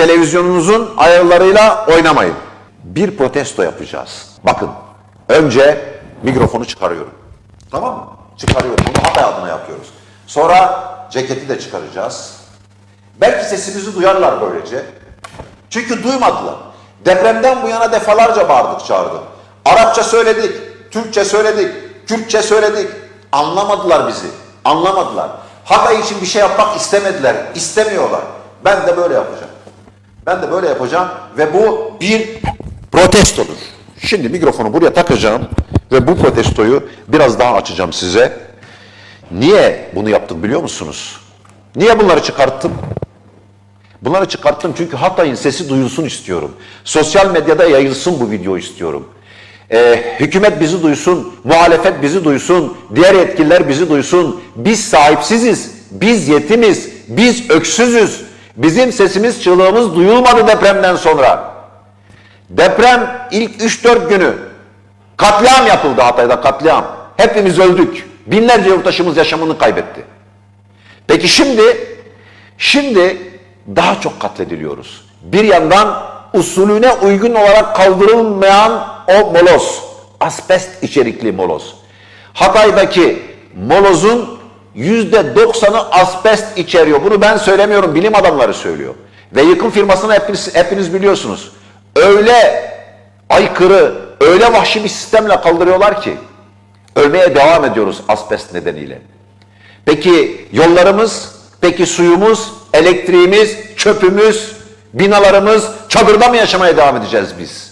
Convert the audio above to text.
televizyonunuzun ayarlarıyla oynamayın. Bir protesto yapacağız. Bakın, önce mikrofonu çıkarıyorum. Tamam mı? Çıkarıyorum. Bunu Hatay adına yapıyoruz. Sonra ceketi de çıkaracağız. Belki sesimizi duyarlar böylece. Çünkü duymadılar. Depremden bu yana defalarca bağırdık çağırdık. Arapça söyledik, Türkçe söyledik, Kürtçe söyledik. Anlamadılar bizi. Anlamadılar. Hatay için bir şey yapmak istemediler. istemiyorlar. Ben de böyle yapacağım. Ben de böyle yapacağım ve bu bir protestodur. Şimdi mikrofonu buraya takacağım ve bu protestoyu biraz daha açacağım size. Niye bunu yaptım biliyor musunuz? Niye bunları çıkarttım? Bunları çıkarttım çünkü Hatay'ın sesi duyulsun istiyorum. Sosyal medyada yayılsın bu video istiyorum. Ee, hükümet bizi duysun, muhalefet bizi duysun, diğer yetkililer bizi duysun. Biz sahipsiziz, biz yetimiz, biz öksüzüz. Bizim sesimiz, çığlığımız duyulmadı depremden sonra. Deprem ilk 3-4 günü katliam yapıldı Hatay'da katliam. Hepimiz öldük. Binlerce yurttaşımız yaşamını kaybetti. Peki şimdi, şimdi daha çok katlediliyoruz. Bir yandan usulüne uygun olarak kaldırılmayan o moloz, asbest içerikli moloz. Hatay'daki molozun yüzde doksanı asbest içeriyor. Bunu ben söylemiyorum, bilim adamları söylüyor. Ve yıkım firmasını hepiniz, hepiniz biliyorsunuz. Öyle aykırı, öyle vahşi bir sistemle kaldırıyorlar ki ölmeye devam ediyoruz asbest nedeniyle. Peki yollarımız, peki suyumuz, elektriğimiz, çöpümüz, binalarımız, çadırda mı yaşamaya devam edeceğiz biz?